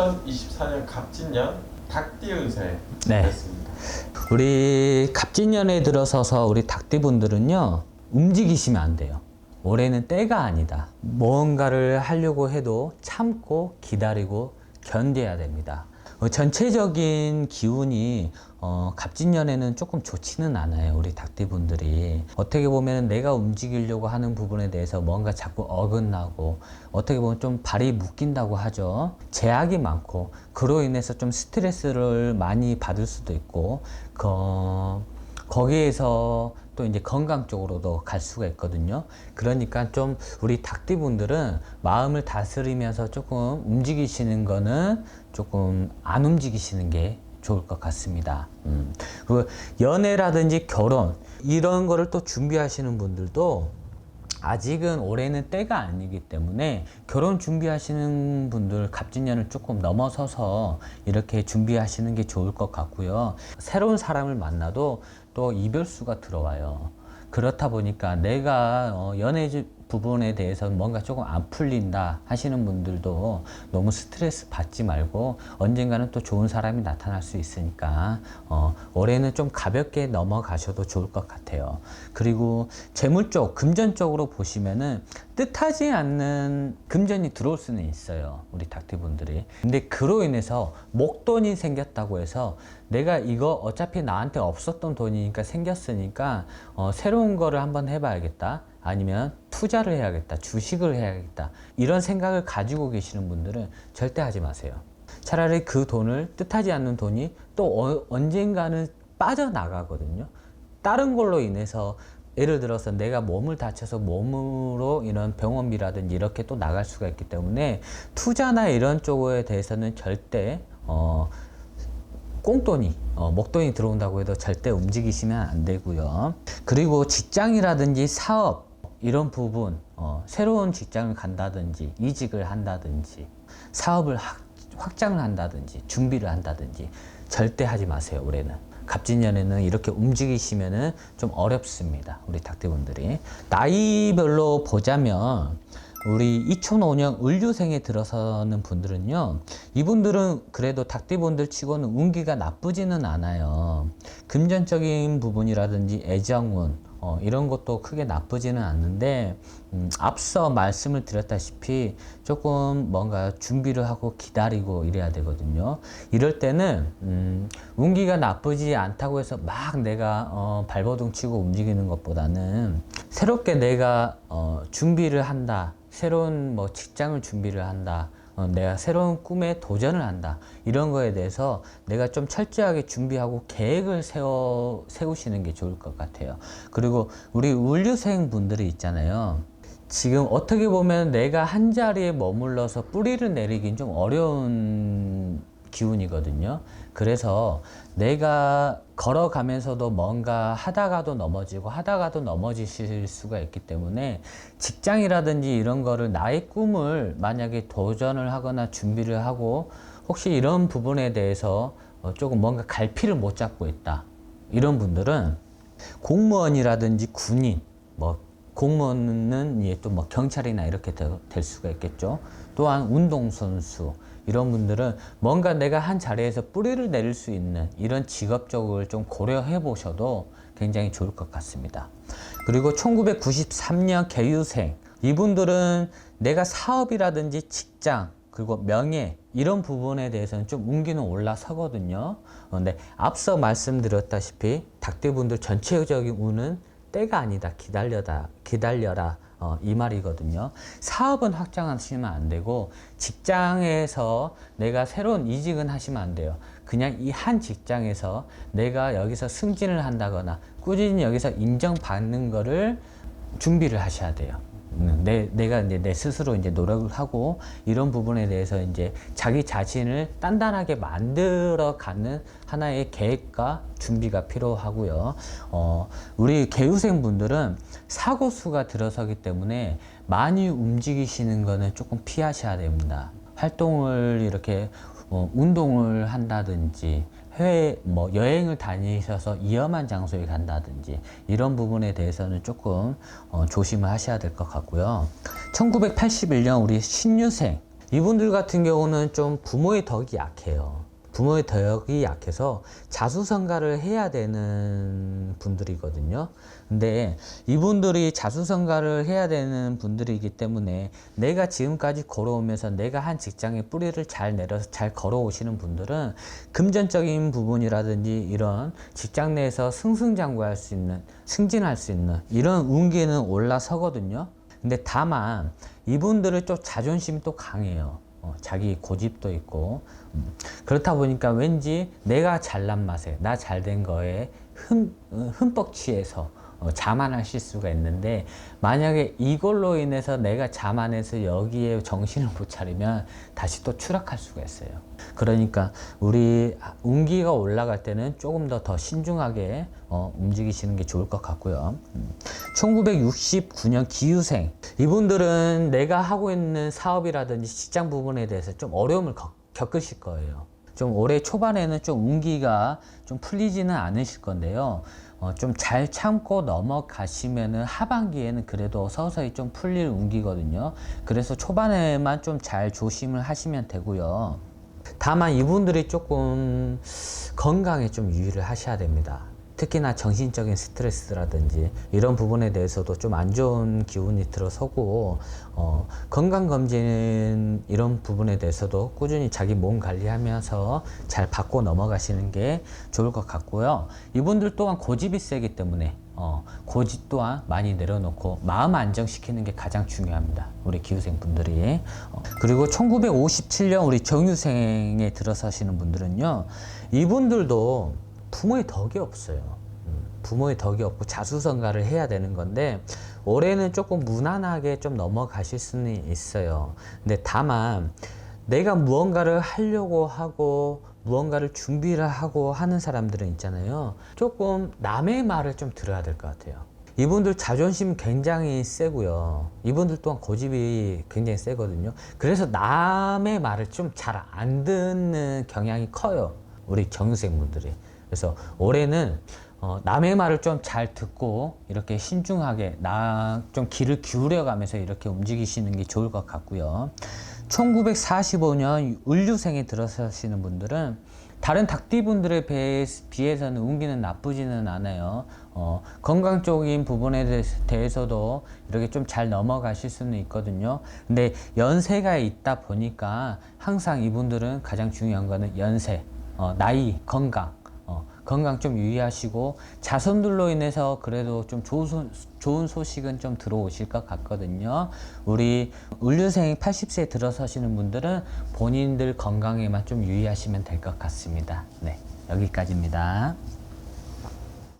2024년 갑진년 닭띠 운세 네. 됐습니다. 우리 갑진년에 들어서서 우리 닭띠분들은요 움직이시면 안 돼요. 올해는 때가 아니다. 뭔가를 하려고 해도 참고 기다리고 견뎌야 됩니다. 어, 전체적인 기운이 어, 갑진년에는 조금 좋지는 않아요. 우리 닭띠분들이 어떻게 보면 내가 움직이려고 하는 부분에 대해서 뭔가 자꾸 어긋나고 어떻게 보면 좀 발이 묶인다고 하죠. 제약이 많고 그로 인해서 좀 스트레스를 많이 받을 수도 있고 그 거기에서 또 이제 건강 쪽으로도 갈 수가 있거든요. 그러니까 좀 우리 닭띠분들은 마음을 다스리면서 조금 움직이시는 거는 조금 안 움직이시는 게 좋을 것 같습니다. 음. 그 연애라든지 결혼 이런 거를 또 준비하시는 분들도 아직은 올해는 때가 아니기 때문에 결혼 준비하시는 분들 갑진년을 조금 넘어서서 이렇게 준비하시는 게 좋을 것 같고요. 새로운 사람을 만나도 또 이별수가 들어와요. 그렇다 보니까 내가 어, 연애 주- 부분에 대해서 뭔가 조금 안 풀린다 하시는 분들도 너무 스트레스 받지 말고 언젠가는 또 좋은 사람이 나타날 수 있으니까 어, 올해는 좀 가볍게 넘어가셔도 좋을 것 같아요. 그리고 재물 쪽, 금전 쪽으로 보시면은 뜻하지 않는 금전이 들어올 수는 있어요. 우리 닭띠분들이. 근데 그로 인해서 목돈이 생겼다고 해서 내가 이거 어차피 나한테 없었던 돈이니까 생겼으니까 어, 새로운 거를 한번 해봐야겠다. 아니면 투자를 해야겠다. 주식을 해야겠다. 이런 생각을 가지고 계시는 분들은 절대 하지 마세요. 차라리 그 돈을 뜻하지 않는 돈이 또 어- 언젠가는 빠져나가거든요. 다른 걸로 인해서 예를 들어서 내가 몸을 다쳐서 몸으로 이런 병원비라든지 이렇게 또 나갈 수가 있기 때문에 투자나 이런 쪽에 대해서는 절대 어, 꽁돈이 어, 목돈이 들어온다고 해도 절대 움직이시면 안 되고요. 그리고 직장이라든지 사업 이런 부분 어, 새로운 직장을 간다든지 이직을 한다든지 사업을 확, 확장을 한다든지 준비를 한다든지 절대 하지 마세요 올해는. 갑진년에는 이렇게 움직이시면은 좀 어렵습니다. 우리 닭대분들이. 나이별로 보자면 우리 2005년 을류생에 들어서는 분들은요, 이분들은 그래도 닭띠분들 치고는 운기가 나쁘지는 않아요. 금전적인 부분이라든지 애정운, 어, 이런 것도 크게 나쁘지는 않는데, 음, 앞서 말씀을 드렸다시피 조금 뭔가 준비를 하고 기다리고 이래야 되거든요. 이럴 때는, 음, 운기가 나쁘지 않다고 해서 막 내가, 어, 발버둥 치고 움직이는 것보다는 새롭게 내가, 어, 준비를 한다. 새로운 뭐 직장을 준비를 한다. 어, 내가 새로운 꿈에 도전을 한다. 이런 거에 대해서 내가 좀 철저하게 준비하고 계획을 세워, 세우시는 게 좋을 것 같아요. 그리고 우리 운류생 분들이 있잖아요. 지금 어떻게 보면 내가 한 자리에 머물러서 뿌리를 내리긴 좀 어려운 기운이거든요. 그래서 내가 걸어가면서도 뭔가 하다가도 넘어지고 하다가도 넘어지실 수가 있기 때문에 직장이라든지 이런 거를 나의 꿈을 만약에 도전을 하거나 준비를 하고 혹시 이런 부분에 대해서 어, 조금 뭔가 갈피를 못 잡고 있다. 이런 분들은 공무원이라든지 군인, 뭐 공무원은 또 뭐 경찰이나 이렇게 되- 될 수가 있겠죠. 또한 운동선수 이런 분들은 뭔가 내가 한 자리에서 뿌리를 내릴 수 있는 이런 직업적을 좀 고려해 보셔도 굉장히 좋을 것 같습니다. 그리고 1993년 개유생 이분들은 내가 사업이라든지 직장 그리고 명예 이런 부분에 대해서는 좀 운기는 올라서거든요. 어, 근데 앞서 말씀드렸다시피 닭대분들 전체적인 운은 때가 아니다 기다려다 기다려라 어, 이 말이거든요. 사업은 확장하시면 안 되고 직장에서 내가 새로운 이직은 하시면 안 돼요. 그냥 이 한 직장에서 내가 여기서 승진을 한다거나 꾸준히 여기서 인정받는 거를 준비를 하셔야 돼요. 음, 내, 내가 이제 내 스스로 이제 노력을 하고 이런 부분에 대해서 이제 자기 자신을 단단하게 만들어 가는 하나의 계획과 준비가 필요하고요. 어, 우리 개우생 분들은 사고수가 들어서기 때문에 많이 움직이시는 거는 조금 피하셔야 됩니다. 활동을 이렇게 어, 운동을 한다든지 해외 뭐 여행을 다니셔서 위험한 장소에 간다든지 이런 부분에 대해서는 조금 어, 조심을 하셔야 될 것 같고요. 1981년 우리 신유생 이분들 같은 경우는 좀 부모의 덕이 약해요. 부모의 덕이 약해서 자수성가를 해야 되는 분들이거든요. 근데 이분들이 자수성가를 해야 되는 분들이기 때문에 내가 지금까지 걸어오면서 내가 한 직장의 뿌리를 잘 내려서 잘 걸어오시는 분들은 금전적인 부분이라든지 이런 직장 내에서 승승장구할 수 있는, 승진할 수 있는 이런 운기는 올라서거든요. 근데 다만 이분들은 좀 자존심이 또 강해요. 어, 자기 고집도 있고. 음, 그렇다 보니까 왠지 내가 잘난 맛에 나 잘 된 거에 흠, 어, 흠뻑 취해서 어, 자만하실 수가 있는데 만약에 이걸로 인해서 내가 자만해서 여기에 정신을 못 차리면 다시 또 추락할 수가 있어요. 그러니까 우리 운기가 올라갈 때는 조금 더 더 신중하게 어, 움직이시는 게 좋을 것 같고요. 음. 1969년 기후생 이분들은 내가 하고 있는 사업이라든지 직장 부분에 대해서 좀 어려움을 겪- 겪으실 거예요. 좀 올해 초반에는 좀 운기가 좀 풀리지는 않으실 건데요. 어, 좀 잘 참고 넘어가시면은 하반기에는 그래도 서서히 좀 풀릴 운기거든요. 그래서 초반에만 좀 잘 조심을 하시면 되고요. 다만 이분들이 조금 건강에 좀 유의를 하셔야 됩니다. 특히나 정신적인 스트레스라든지 이런 부분에 대해서도 좀 안 좋은 기운이 들어서고 어, 건강 검진 이런 부분에 대해서도 꾸준히 자기 몸 관리하면서 잘 받고 넘어가시는 게 좋을 것 같고요. 이분들 또한 고집이 세기 때문에 어, 고집 또한 많이 내려놓고 마음 안정시키는 게 가장 중요합니다. 우리 기후생 분들이. 어, 그리고 1957년 우리 정유생에 들어서시는 분들은요, 이분들도 부모의 덕이 없어요. 음, 부모의 덕이 없고 자수성가를 해야 되는 건데, 올해는 조금 무난하게 좀 넘어가실 수는 있어요. 근데 다만, 내가 무언가를 하려고 하고 무언가를 준비를 하고 하는 사람들은 있잖아요. 조금 남의 말을 좀 들어야 될 것 같아요. 이분들 자존심 굉장히 세고요. 이분들 또한 고집이 굉장히 세거든요. 그래서 남의 말을 좀 잘 안 듣는 경향이 커요. 우리 정유생 분들이. 그래서 올해는 어, 남의 말을 좀 잘 듣고 이렇게 신중하게 나 좀 귀를 기울여 가면서 이렇게 움직이시는 게 좋을 것 같고요. 1945년 을류생에 들어서시는 분들은 다른 닭띠분들에 비해- 비해서는 운기는 나쁘지는 않아요. 어, 건강 적인 부분에 대해서- 대해서도 이렇게 좀 잘 넘어가실 수는 있거든요. 근데 연세가 있다 보니까 항상 이분들은 가장 중요한 거는 연세, 어, 나이, 건강. 어, 건강 좀 유의하시고 자손들로 인해서 그래도 좀 좋은, 소, 좋은 소식은 좀 들어오실 것 같거든요. 우리 을류생 80세 들어서시는 분들은 본인들 건강에만 좀 유의하시면 될 것 같습니다. 네, 여기까지입니다.